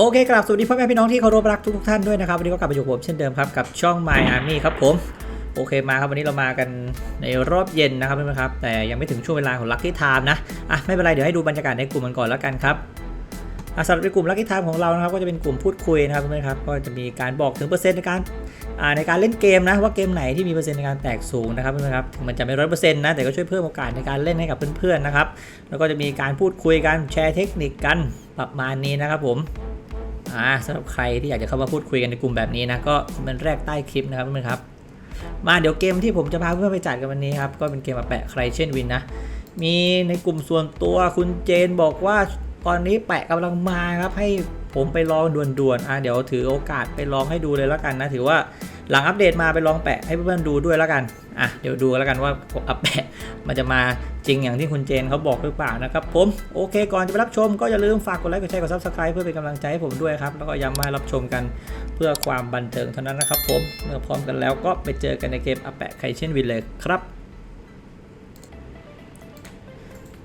โอเคกราบสวัสดีพ่อแม่พี่น้องที่เคารพรักทุกท่านด้วยนะครับ วันนี้ก็กลับมาอยู่กับผมเช่นเดิมครับกับช่อง My Army ครับผม โอเคมาครับวันนี้เรามากันในรอบเย็นนะครับเพื่อนๆครับ แต่ยังไม่ถึงช่วงเวลาของลัคกี้ไทม์นะอะไม่เป็นไรเดี๋ยวให้ดูบรรยากาศในกลุ่มกันก่อนแล้วกันครับอะสำหรับในกลุ่มลัคกี้ไทม์ของเรานะครับก็จะเป็นกลุ่มพูดคุยนะครับเพื่อนๆครับก็จะมีการบอกถึงเปอร์เซ็นต์ในการอ่าในการเล่นเกมนะว่าเกมไหนที่มีเปอร์เซ็นต์ในการแตกสูงนะครับเพื่อนๆครับถึงมันจะไม่ร้อยเปอร์เซ็นต์นะแต่ก็ช่วยเพิ่มโอกาสในการเล่นให้กับเพื่อนๆนะครับแล้วก็จะมีการพูดคุยกันแชร์เทคนิคกันประมาณนี้นะครับผม อ่าสำหรับใครที่อยากจะเข้ามาพูดคุยกันในกลุ่มแบบนี้นะก็คอมเมนต์แรกใต้คลิปนะครับเพื่อนครับมาเดี๋ยวเกมที่ผมจะพาเพื่อนไปจัดกันวันนี้ครับก็เป็นเกมมาแปะใครเช่นวินนะมีในกลุ่มส่วนตัวคุณเจนบอกว่าตอนนี้แปะกำลังมาครับให้ผมไปลองด่วนๆอะเดี๋ยวถือโอกาสไปลองให้ดูเลยแล้วกันนะถือว่าหลังอัปเดตมาไปลองแปะให้เพื่อนๆดูด้วยแล้วกัน อะเดี๋ยวดูแล้วกันว่าอัปแปะมันจะมาจริงอย่างที่คุณเจนเขาบอกหรือเปล่านะครับผมโอเค ก่อนจะไปรับชมก็อย่าลืมฝากกดไลค์กดแชร์กดซับสไคร b e เพื่อเป็นกำลังใจให้ผมด้วยครับ แล้วก็ย้ำมารับชมกันเพื่อความบันเทิงเท่านั้นนะครับผมเมื่อพร้อมกันแล้วก็ไปเจอกันในเกมอัปแปะใครเช่นวินเลยครับ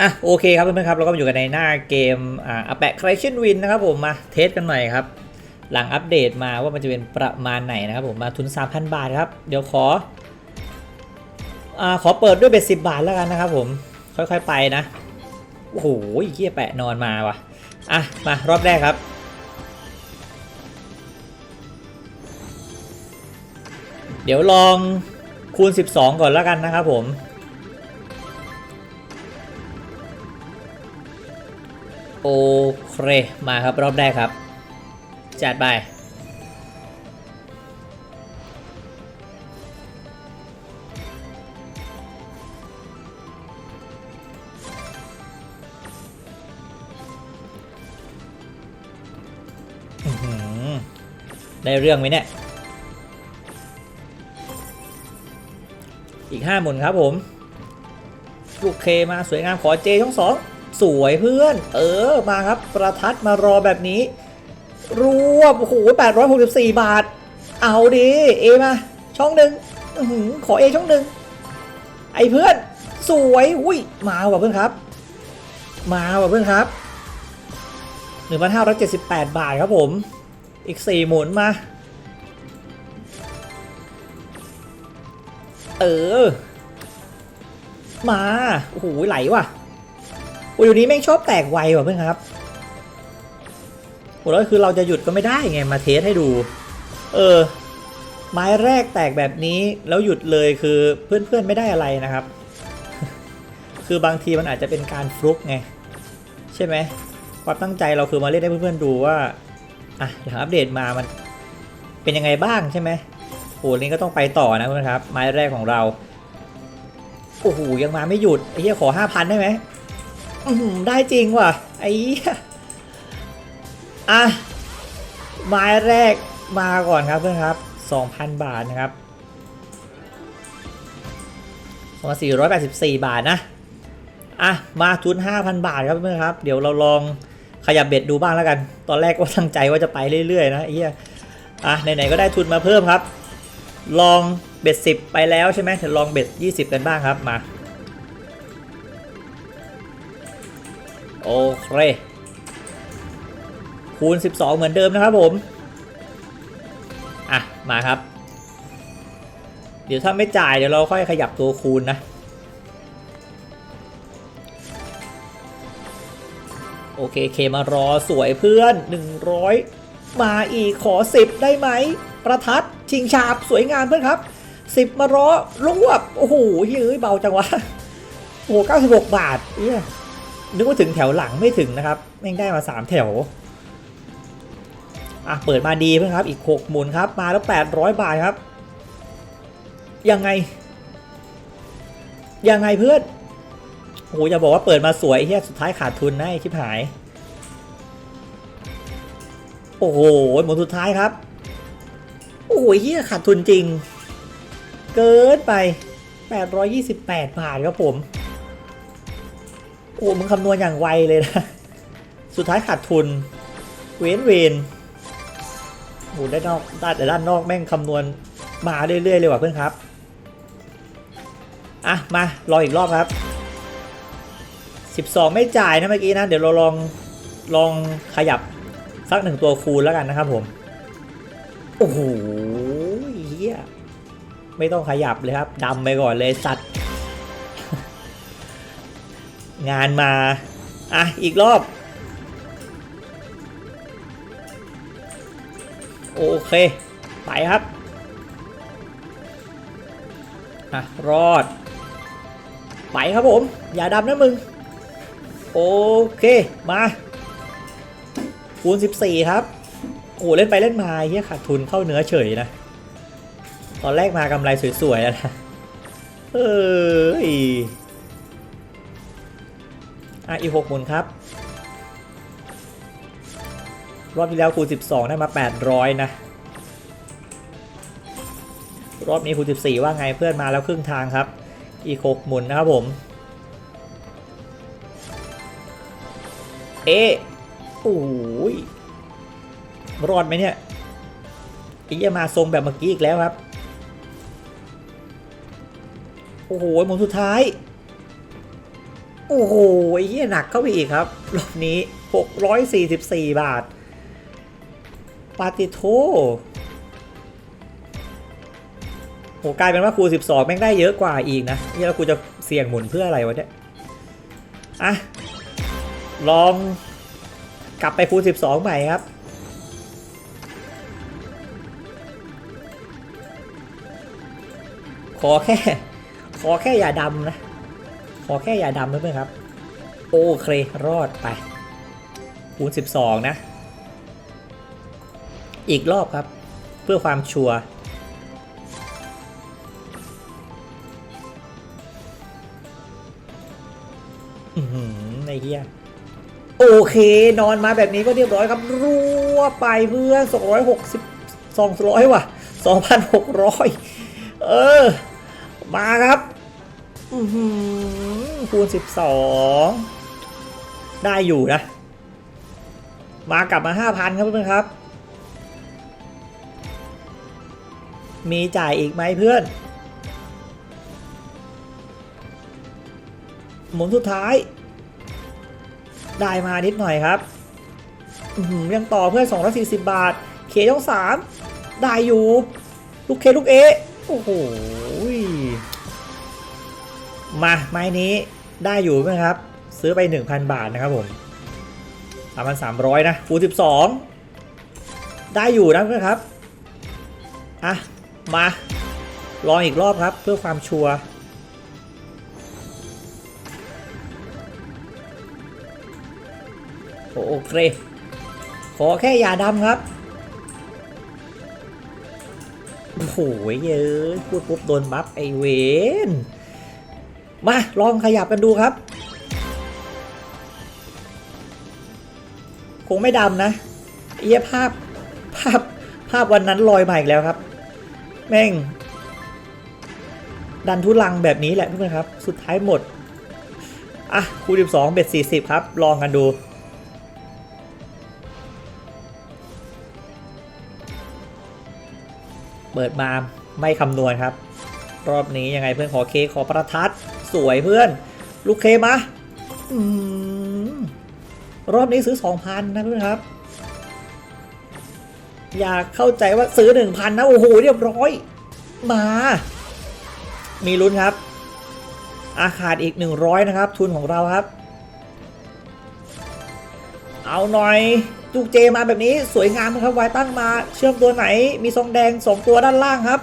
อะโอเคครับเพื่อนๆครับเราก็อยู่กันในหน้าเกมอ่าอัปแปะใครเช่นวินนะครับผมมาเทสกันหน่อยครับ หลังอัปเดตมาว่ามันจะเป็นประมาณไหนนะครับผมมาทุน 3,000 บาทครับ เดี๋ยวขอ อ่าขอเปิดด้วยเบ็ดสิบาทแล้วกันนะครับผม ค่อยๆไปนะ โอ้โหเฮียแปะนอนมาว่ะอะ มารอบแรกครับ เดี๋ยวลองคูณ 12 ก่อนแล้วกันนะครับผม โอเค มาครับรอบแรกครับ จัดไป ได้เรื่องไหมเนี่ย อีกห้าหมุนครับผม ลูกเคมาสวยงามขอเจทั้งสองสวยเพื่อน เออมาครับ ประทัดมารอแบบนี้ รวบโอ้โห864บาท เอาดิเอมาช่องหนึ่งขอเอช่องหนึ่งไอ้เพื่อนสวยอุ้ยมาว่ะเพื่อนครับ มาว่ะเพื่อนครับ1,578บาทครับผม อีก4หมุนมา เออ มา โอ้โหไหลว่ะโอ้ยเดี๋ยวนี้แม่งชอบแตกไวว่ะเพื่อนครับโอ้แล้วคือเราจะหยุดก็ไม่ได้ไงมาเทสให้ดู เออ ไม้แรกแตกแบบนี้แล้วหยุดเลยคือเพื่อนๆไม่ได้อะไรนะครับ คือบางทีมันอาจจะเป็นการฟลุกไง ใช่ไหมความตั้งใจเราคือมาเล่นให้เพื่อนๆดูว่า อะหลังอัปเดตมามันเป็นยังไงบ้างใช่ไหมโอ้นี่ก็ต้องไปต่อนะเพื่อนครับ ไม้แรกของเรา โอ้โห ยังมาไม่หยุด ไอ้เหี้ยขอห้าพันได้ไหมอื้อหือได้จริงว่ะ ไอ้เหี้ยอะ ไม้แรกมาก่อนครับเพื่อนครับ2,000บาทนะครับ2,484บสี่บาทนะ อะ มาทุน5,000บาทครับเพื่อนครับ เดี๋ยวเราลอง ขยับเบ็ดดูบ้างแล้วกัน ตอนแรกก็ตั้งใจว่าจะไปเรื่อยๆนะไอ้เหี้ยอะไหนๆก็ได้ทุนมาเพิ่มครับ ลองเบ็ด10ไปแล้วใช่ไหมเดี๋ยวลองเบ็ด20กันบ้างครับมา โอเคคูณ 12 เหมือนเดิมนะครับผม อะ มาครับ เดี๋ยวถ้าไม่จ่ายเดี๋ยวเราค่อยขยับตัวคูณนะ โอเคเคมารอสวยเพื่อน 100 มาอีกขอ 10 ได้ไหม ประทัดชิงชาบสวยงามเพื่อนครับ 10 มารอรวบโอ้โหเฮ้ยเบาจังวะโอ้โห96 บาทเอี้ยนึกว่าถึงแถวหลังไม่ถึงนะครับแม่งได้มา 3 แถวอะเปิดมาดีเพื่อนครับอีก 6 หมุนครับ มาแล้ว 800 บาทครับ ยังไง ยังไงเพื่อน โอ้โหอย่าบอกว่าเปิดมาสวยเฮียสุดท้ายขาดทุนนะไอ้ชิบหาย โอ้โหหมดสุดท้ายครับ โอ้โหเฮียขาดทุนจริง เกินไป 828 บาทครับผม โอ้มึงคำนวณอย่างไวเลยนะ สุดท้ายขาดทุน เวนเวนโอ้ด้านนอกด้านแต่ด้านนอกแม่งคำนวณมาเรื่อยๆเลยว่ะเพื่อนครับ อะ มารออีกรอบครับ 12 ไม่จ่ายนะเมื่อกี้นะ เดี๋ยวเราลองลองขยับสักหนึ่งตัวคูณแล้วกันนะครับผม โอ้โหเฮียไม่ต้องขยับเลยครับดำไปก่อนเลยสัตว์ งานมา อะ อีกรอบ โอเค ไปครับ อะ รอด ไปครับผม อย่าดำนะมึง โอเค มาคูณ14 ครับ โอ้เล่นไปเล่นมาเฮียขาดทุนเข้าเนื้อเฉยนะ ตอนแรกมากำไรสวยๆแล้วนะเอ้ยอะอีกหกหมุนครับ รอบที่แล้วคูณ 12 ได้มา 800 นะ รอบนี้คูณ 14 ว่าไงเพื่อนมาแล้วครึ่งทางครับ อีก6หมุนนะครับผม โอ้ยรอดไหมเนี่ยอียมาทรงแบบเมื่อกี้อีกแล้วครับ โอ้โหหมุนสุดท้าย โอ้โหไอ้เหี้ยหนักเข้าไปอีกครับ รอบนี้ 644 บาท ปาติโทโหกลายเป็นว่าคูณ12 แม่งได้เยอะกว่าอีกนะนี่แล้วกูจะเสี่ยงหมุนเพื่ออะไรวะเนี่ย อะ ลองกลับไปคูณ12 ใหม่ครับ ขอแค่ ขอแค่อย่าดำนะ ขอแค่อย่าดำนเพื่อนครับ โอเค รอดไป คูณ 12 นะ อีกรอบครับ เพื่อความชัวร์ไอ้เหี้ย โอเคนอนมาแบบนี้ก็เรียบร้อยครับรัวไปเพื่อน260 200 ว่ะ 2,600 เออ มาครับ อือคูณ 12 ได้อยู่นะ มากลับมา 5,000 ครับเพื่อนครับ มีจ่ายอีกไหมเพื่อน หมุนสุดท้าย ได้มานิดหน่อยครับยังต่อเพื่อน240 บาท เคช่อง3ได้อยู่ ลูกเคลูกเอโอ้โหมาไม้นี้ได้อยู่ไหมครับ ซื้อไป 1,000 บาทนะครับผม3,300 นะคูณ12 ได้อยู่นะเพื่อนครับ อะ มา ลองอีกรอบครับเพื่อความชัวร์ โอเค ขอแค่อย่าดำครับ โอ้โหเยอะพูดปุ๊บโดนบัฟไอเวนมาลองขยับกันดูครับ คงไม่ดำนะเอียภาพภาพภาพวันนั้นลอยมาอีกแล้วครับ แม่ง ดันทุลังแบบนี้แหละเพื่อนครับ สุดท้ายหมด อะคูณ12เบ็ด40 ครับ ลองกันดู ปิดมาไม่คำนวณครับ รอบนี้ยังไงเพื่อนขอเคขอประทัดสวยเพื่อน ลูกเคมาอืมรอบนี้ซื้อ 2,000 นะเพื่อนครับ อยากเข้าใจว่าซื้อ 1,000 นะ โอ้โห เรียบร้อย มา มีลุ้นครับ อาขาดอีก 100 นะครับ ทุนของเราครับ เอาหน่อย จุกเจมาแบบนี้สวยงามครับวายตั้งมาเชื่อมตัวไหน มีทรงแดง2ตัวด้านล่างครับ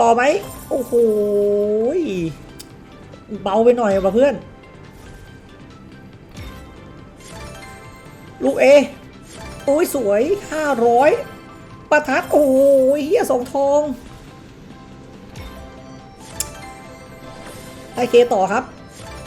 ต่อไหมโอ้โหเบาไปหน่อยว่ะเพื่อน ลูกเอโอ้ยสวย500ประทัดโอ้ยเฮียสองทองได้เคต่อครับ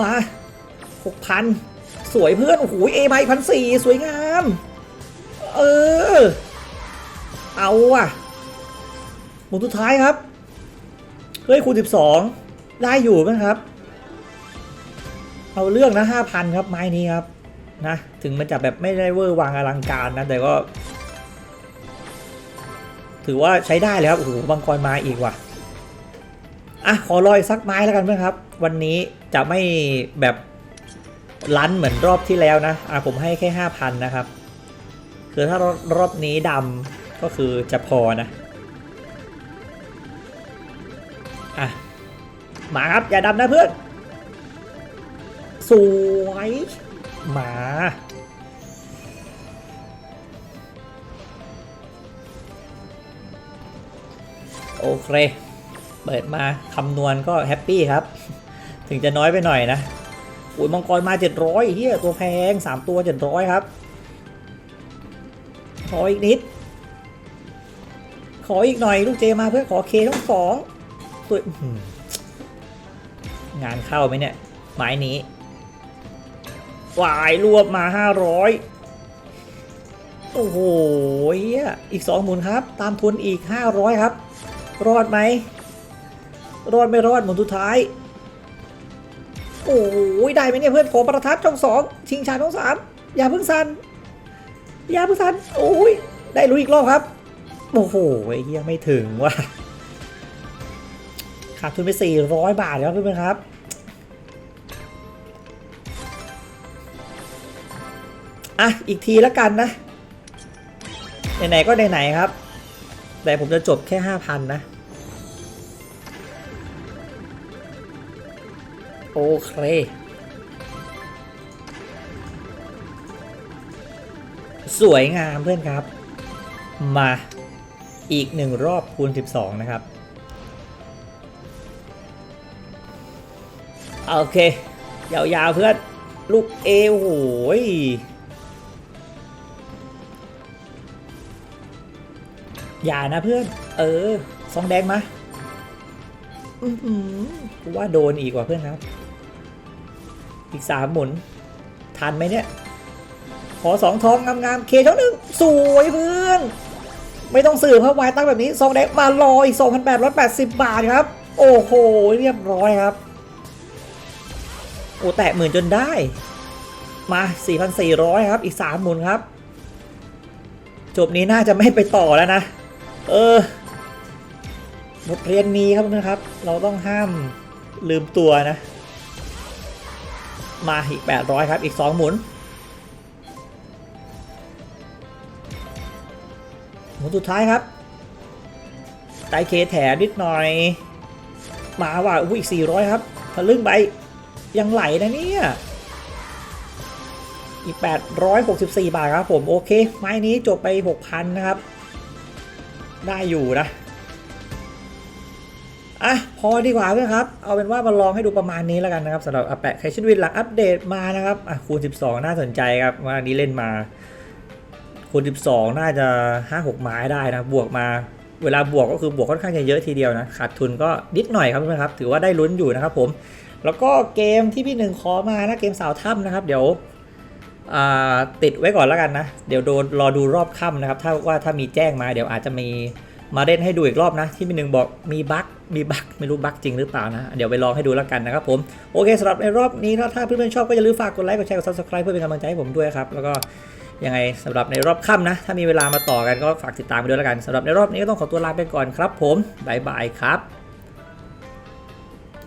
มาหกพันสวยเพื่อนโอ้โหเอไพันสี่สวยงาม เออ เอาอะหมุนสุดท้ายครับ เฮ้ยคูณสิบสองได้อยู่ไหมครับ เอาเรื่องนะห้าพันครับไม้นี้ครับ นะ ถึงมันจะแบบไม่ได้เวอร์วางอลังการนะ แต่ก็ ถือว่าใช้ได้เลยครับโอ้โหบางกรมาอีกว่ะอะขอรอยสักไม้แล้วกันเพื่อนครับ วันนี้จะไม่แบบลั้นเหมือนรอบที่แล้วนะอะผมให้แค่ห้าพันนะครับ คือถ้ารอบนี้ดำก็คือจะพอนะอะมาครับอย่าดำนะเพื่อน สวยหมาโอเค เปิดมาคำนวณก็แฮปปี้ครับ ถึงจะน้อยไปหน่อยนะ อุ้ยมังกรมา 700เฮียตัวแพง 3 ตัว 700 ครับ ออีกนิด ขออีกหน่อยลูกเจมาเพื่อขอเคทั้งสองตัวงานเข้าไหมเนี่ยไม้นี้วายรวบมา500โอ้โหเฮียอีก2หมุนครับ ตามทุนอีก500ครับ รอดไหม รอดไม่รอดหมุนสุดท้าย โอ้ยได้ไหมเนี่ยเพื่อนขอประทัดช่องสองชิงชาช่องสามอย่าเพิ่งสัน ยาพิ่งสันโอ้ยได้รู้อีกรอบครับ โอ้โหไอ้เหี้ยไม่ถึงว่ะขาดทุนไป 400 บาทครับเพื่อนๆครับ อะ อีกทีแล้วกันนะ ไหนๆก็ไหนๆครับ แต่ผมจะจบแค่ 5,000 นะ โอเค สวยงามเพื่อนครับ มาอีกหนึ่งรอบคูณ 12 นะครับ โอเค ยาวๆเพื่อน ลูกเอวโหยอย่านะเพื่อน เออ ซองแดงมาอือหือกูว่าโดนอีกว่าเพื่อนครับ อีกสามหมุน ทันไหมเนี่ย ขอสองทองงามๆเคช่องหนึ่งสวยเพื่อน ไม่ต้องสื่อพราะวายตั้งแบบนี้ซองแดงมารออีก2,880 บาทครับ โอ้โห เรียบร้อยครับ โอ้แตะหมื่นจนได้ มา 4,400 ครับ อีก 3 หมุนครับ จบนี้น่าจะไม่ไปต่อแล้วนะ เออบทเรียนมีครับนะครับ เราต้องห้ามลืมตัวนะ มาอีก 800 ครับ อีก 2 หมุน มุนสุดท้ายครับไตเคแถนิดหน่อย มาว่ะอุ้ยอีก 400 ครับทะลึ่งไป ยังไหลนะเนี่ยอีก 864 บาทครับผม โอเค ไม้นี้จบไป 6,000 นะครับ ได้อยู่นะ อะ พอดีกว่าเพื่อนครับ เอาเป็นว่ามาลองให้ดูประมาณนี้แล้วกันนะครับสำหรับอแปะแคชชินวินหลังอัปเดตมานะครับ อะ คูณ 12 น่าสนใจครับ ว่าอันนี้เล่นมา คูณ12 น่าจะ 5-6 ไม้ได้นะ บวกมา เวลาบวกก็คือบวกค่อนข้างจะเยอะทีเดียวนะ ขาดทุนก็นิดหน่อยครับเพื่อนครับ ถือว่าได้ลุ้นอยู่นะครับผม แล้วก็เกมที่พี่หนึ่งขอมานะ เกมสาวถ้ำนะครับ เดี๋ยวติดไว้ก่อนแล้วกันนะ เดี๋ยวโดนรอดูรอบค่ำนะครับ ถ้าว่าถ้ามีแจ้งมาเดี๋ยวอาจจะมีมาเล่นให้ดูอีกรอบนะ ที่พี่หนึ่งบอกมีบั๊กมีบั๊กไม่รู้บั๊กจริงหรือเปล่านะ เดี๋ยวไปลองให้ดูแล้วกันนะครับผมโอเคสำหรับในรอบนี้ถ้าเพื่อนๆชอบก็อย่าลืมฝากกดไลค์กดแชร์กด subscribe เพื่อเป็นกำลังใจให้ผมด้วยครับ แล้วก็ ยังไงสำหรับในรอบค่ำนะ ถ้ามีเวลามาต่อกันก็ฝากติดตามไปด้วยแล้วกันสำหรับในรอบนี้ก็ต้องขอตัวลาไปก่อนครับ ผมบ๊ายบายครับ